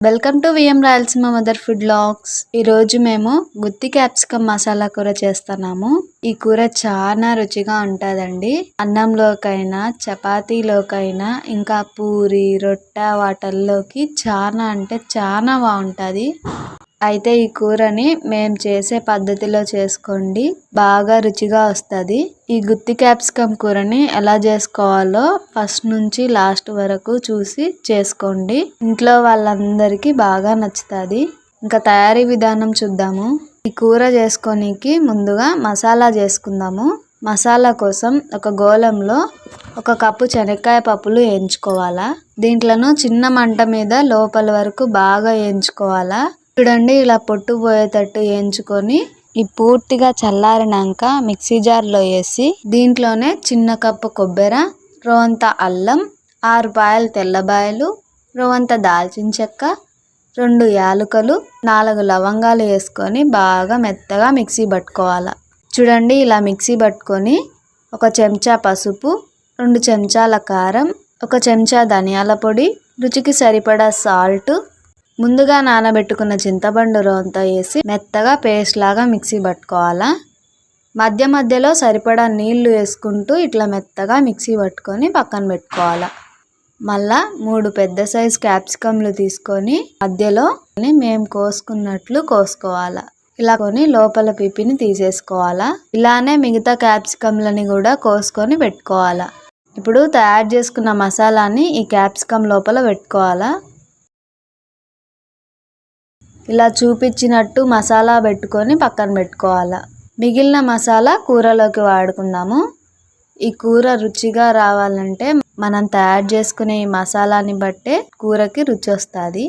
Welcome to VM Rayalaseema mother food logs ఈరోజు మేము గుత్తి capsicum masala కూర చేస్తున్నాము. ఈ కూర చాలా రుచిగా ఉంటుందండి. అన్నంలోకైనా చపాతీలోకైనా ఇంకా పూరి రొట్టె వాటల్లోకి చాలా అంటే చాలా బాగుంటుంది. అయితే ఈ కూరని మేము చేసే పద్ధతిలో చేసుకోండి. బాగా రుచిగా వస్తుంది. ఈ గుత్తి క్యాప్సికమ్ కూరని ఎలా చేసుకోవాలో ఫస్ట్ నుంచి లాస్ట్ వరకు చూసి చేసుకోండి. ఇంట్లో వాళ్ళందరికీ బాగా నచ్చుతుంది. ఇంకా తయారీ విధానం చూద్దాము. ఈ కూర చేసుకోనికి ముందుగా మసాలా చేసుకుందాము. మసాలా కోసం ఒక గోళంలో ఒక కప్పు శనక్కాయ పప్పులు వేయించుకోవాలా? దీంట్లోనూ చిన్న మంట మీద లోపల వరకు బాగా వేయించుకోవాలా? చూడండి ఇలా పొట్టు పోయేటట్టు వేయించుకొని ఈ పూర్తిగా చల్లారినాక మిక్సీ జార్లో వేసి దీంట్లోనే చిన్న కప్పు కొబ్బరి రోవంత అల్లం ఆరు పాయలు తెల్లబాయలు రోవంత దాల్చిన చెక్క రెండు యాలకులు నాలుగు లవంగాలు వేసుకొని బాగా మెత్తగా మిక్సీ పట్టుకోవాలి. చూడండి ఇలా మిక్సీ పట్టుకొని ఒక చెంచా పసుపు రెండు చెంచాల కారం ఒక చెంచా ధనియాల పొడి రుచికి సరిపడా సాల్ట్ ముందుగా నానబెట్టుకున్న చింతపండు రోంతా వేసి మెత్తగా పేస్ట్ లాగా మిక్సీ పట్టుకోవాలా? మధ్య మధ్యలో సరిపడా నీళ్ళు వేసుకుంటూ ఇట్లా మెత్తగా మిక్సీ పట్టుకొని పక్కన పెట్టుకోవాలా. మళ్ళా మూడు పెద్ద సైజ్ క్యాప్సికమ్లు తీసుకొని మధ్యలో మేము కోసుకున్నట్లు కోసుకోవాలా. ఇలా కొని లోపల పిప్పిని తీసేసుకోవాలా. ఇలానే మిగతా క్యాప్సికమ్లని కూడా కోసుకొని పెట్టుకోవాలా. ఇప్పుడు తయారు చేసుకున్న మసాలాని ఈ క్యాప్సికమ్ లోపల పెట్టుకోవాలా. ఇలా చూపించినట్టు మసాలా పెట్టుకొని పక్కన పెట్టుకోవాలి. మిగిలిన మసాలా కూరలోకి వాడుకుందాము. ఈ కూర రుచిగా రావాలంటే మనం తయారు చేసుకునే ఈ మసాలాని బట్టే కూరకి రుచి వస్తుంది.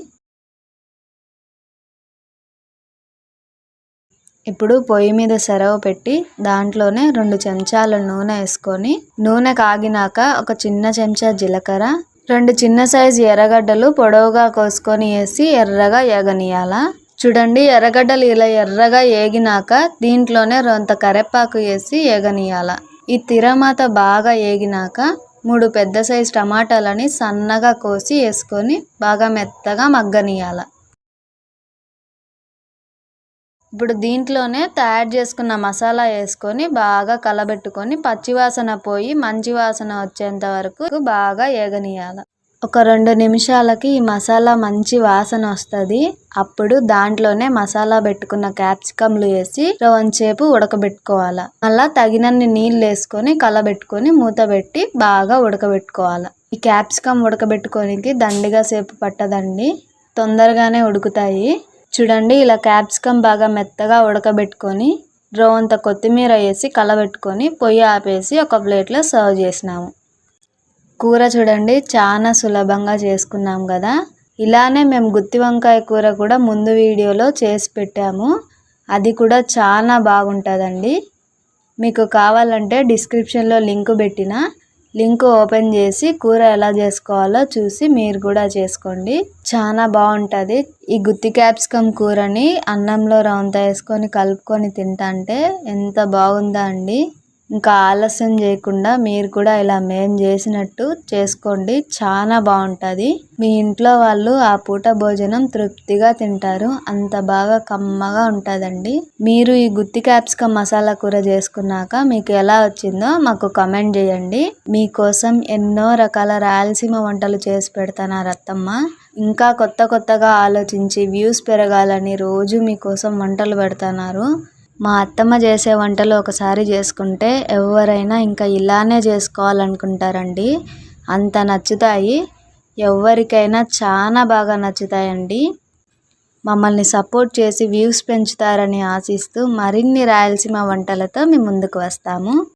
ఇప్పుడు పొయ్యి మీద సెరవ పెట్టి దాంట్లోనే రెండు చెంచాల నూనె వేసుకొని నూనె కాగినాక ఒక చిన్న చెంచా జీలకర్ర రెండు చిన్న సైజు ఎర్రగడ్డలు పొడవుగా కోసుకొని వేసి ఎర్రగా ఏగనియాల చూడండి ఎర్రగడ్డలు ఇలా ఎర్రగా ఏగినాక దీంట్లోనే రొంత కరెపాకు వేసి ఏగనియాల ఈ తిరమాత బాగా ఏగినాక మూడు పెద్ద సైజు టమాటాలని సన్నగా కోసి వేసుకొని బాగా మెత్తగా మగ్గనీయాల. ఇప్పుడు దీంట్లోనే తయారు చేసుకున్న మసాలా వేసుకొని బాగా కలబెట్టుకొని పచ్చివాసన పోయి మంచి వాసన వచ్చేంత వరకు బాగా ఏగనీయాలి. ఒక రెండు నిమిషాలకి ఈ మసాలా మంచి వాసన వస్తుంది. అప్పుడు దాంట్లోనే మసాలా పెట్టుకున్న క్యాప్సికమ్లు వేసి రవంచేపు ఉడకబెట్టుకోవాలి. మళ్ళీ తగినన్ని నీళ్ళు వేసుకొని కలబెట్టుకొని మూత పెట్టి బాగా ఉడకబెట్టుకోవాలి. ఈ క్యాప్సికమ్ ఉడకబెట్టుకోనికి దండిగా సేపు పట్టదండి. తొందరగానే ఉడుకుతాయి. చూడండి ఇలా క్యాప్సికమ్ బాగా మెత్తగా ఉడకబెట్టుకొని రోవంత కొత్తిమీర వేసి కలబెట్టుకొని పొయ్యి ఆపేసి ఒక ప్లేట్లో సర్వ్ చేసినాము. కూర చూడండి చాలా సులభంగా చేసుకున్నాం కదా. ఇలానే మేము గుత్తి వంకాయ కూర కూడా ముందు వీడియోలో చేసి పెట్టాము. అది కూడా చాలా బాగుంటుందండి. మీకు కావాలంటే డిస్క్రిప్షన్లో లింక్ పెట్టిన లింక్ ఓపెన్ చేసి కూర ఎలా చేసుకోవాలో చూసి మీరు కూడా చేసుకోండి. చాలా బాగుంటుంది. ఈ గుత్తి క్యాప్సికమ్ కూరని అన్నంలో రవంత వేసుకొని కలుపుకొని తింటంటే ఎంత బాగుందా అండి. ఇంకా ఆలస్యం చేయకుండా మీరు కూడా ఇలా మేము చేసినట్టు చేసుకోండి. చాలా బాగుంటుంది. మీ ఇంట్లో వాళ్ళు ఆ పూట భోజనం తృప్తిగా తింటారు. అంత బాగా కమ్మగా ఉంటుందండి. మీరు ఈ గుత్తి క్యాప్సికమ్ మసాలా కూర చేసుకున్నాక మీకు ఎలా వచ్చిందో మాకు కమెంట్ చేయండి. మీకోసం ఎన్నో రకాల రాయలసీమ వంటలు చేసి పెడతాను రత్తమ్మ. ఇంకా కొత్త కొత్తగా ఆలోచించి వ్యూస్ పెరగాలని రోజు మీకోసం వంటలు పెడుతున్నారు. మా అత్తమ్మ చేసే వంటలు ఒకసారి చేసుకుంటే ఎవరైనా ఇంకా ఇలానే చేసుకోవాలనుకుంటారండి. అంత నచ్చుతాయి. ఎవరికైనా చాలా బాగా నచ్చుతాయండి. మమ్మల్ని సపోర్ట్ చేసి వ్యూస్ పెంచుతారని ఆశిస్తూ మరిన్ని రాయలసీమ వంటలతో మేము ముందుకు వస్తాము.